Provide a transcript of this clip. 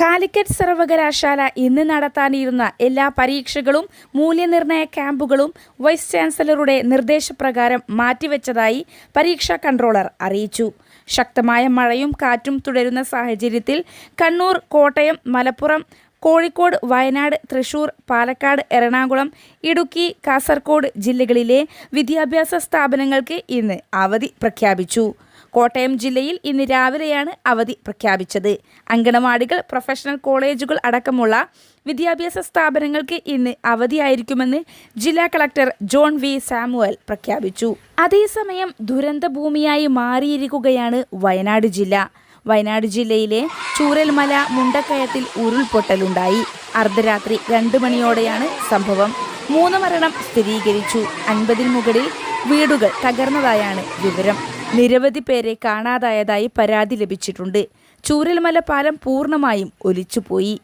കാലിക്കറ്റ് സർവകലാശാല ഇന്ന് നടത്താനിരുന്ന എല്ലാ പരീക്ഷകളും മൂല്യനിർണയ ക്യാമ്പുകളും വൈസ് ചാൻസലറുടെ നിർദ്ദേശപ്രകാരം മാറ്റിവെച്ചതായി പരീക്ഷാ കൺട്രോളർ അറിയിച്ചു. ശക്തമായ മഴയും കാറ്റും തുടരുന്ന സാഹചര്യത്തിൽ കണ്ണൂർ കോട്ടയം മലപ്പുറം കോഴിക്കോട് വയനാട് തൃശൂർ പാലക്കാട് എറണാകുളം ഇടുക്കി കാസർഗോഡ് ജില്ലകളിലെ വിദ്യാഭ്യാസ സ്ഥാപനങ്ങൾക്ക് ഇന്ന് അവധി പ്രഖ്യാപിച്ചു. കോട്ടയം ജില്ലയിൽ ഇന്ന് രാവിലെയാണ് അവധി പ്രഖ്യാപിച്ചത്. അങ്കണവാടികൾ പ്രൊഫഷണൽ കോളേജുകൾ അടക്കമുള്ള വിദ്യാഭ്യാസ സ്ഥാപനങ്ങൾക്ക് ഇന്ന് അവധിയായിരിക്കുമെന്ന് ജില്ലാ കളക്ടർ ജോൺ വി സാമുവൽ പ്രഖ്യാപിച്ചു. അതേസമയം ദുരന്തഭൂമിയായി മാറിയിരിക്കുകയാണ് വയനാട് ജില്ല. വയനാട് ജില്ലയിലെ ചൂരൽമല മുണ്ടക്കയത്തിൽ ഉരുൾപൊട്ടലുണ്ടായി. അർദ്ധരാത്രി രണ്ട് മണിയോടെയാണ് സംഭവം. മൂന്ന് മരണം സ്ഥിരീകരിച്ചു. അൻപതിൽ മുകളിൽ വീടുകൾ തകർന്നതായാണ് വിവരം. നിരവധി പേരെ കാണാതായതായി പരാതി ലഭിച്ചിട്ടുണ്ട്. ചൂരൽമല പാലം പൂർണമായും ഒലിച്ചുപോയി.